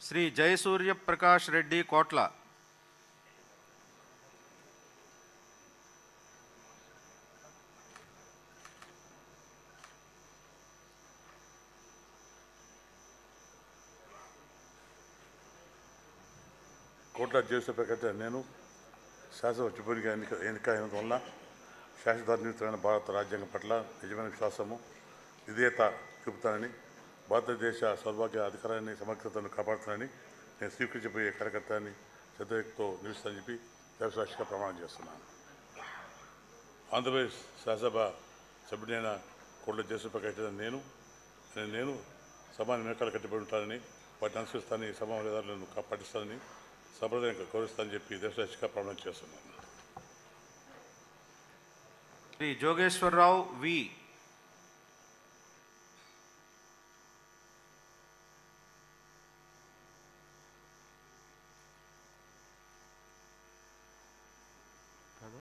శ్రీ జయసూర్య ప్రకాష్ రెడ్డి కోట్ల. కోట్ల చేసే ప్రకారం నేను శాసన వచ్చిపోయిన ఎన్నిక ఎన్నిక అయినందు వల్ల శాశ్వతనియుతమైన భారత రాజ్యాంగం పట్ల నిజమైన విశ్వాసము విధేయత చూపుతానని భారతదేశ సౌభాగ్య అధికారాన్ని సమగ్రతను కాపాడుతానని నేను స్వీకరించబోయే కార్యకర్తని శ్రద్ధతో నిలుస్తానని చెప్పి దేవసాక్షిగా ప్రమాణం చేస్తున్నాను. ఆంధ్రప్రదేశ్ శాసనసభ సభ్యుడైన కోట్ల జేసు నేను నేను సమాన మేకాలు కట్టిబడి ఉంటానని వాటిని అనుసరిస్తానని సమావేదాలను పాటిస్తానని సంప్రదాయం గౌరవిస్తానని చెప్పి దేవసాక్షిగా ప్రమాణం చేస్తున్నాను. శ్రీ జోగేశ్వరరావు వి.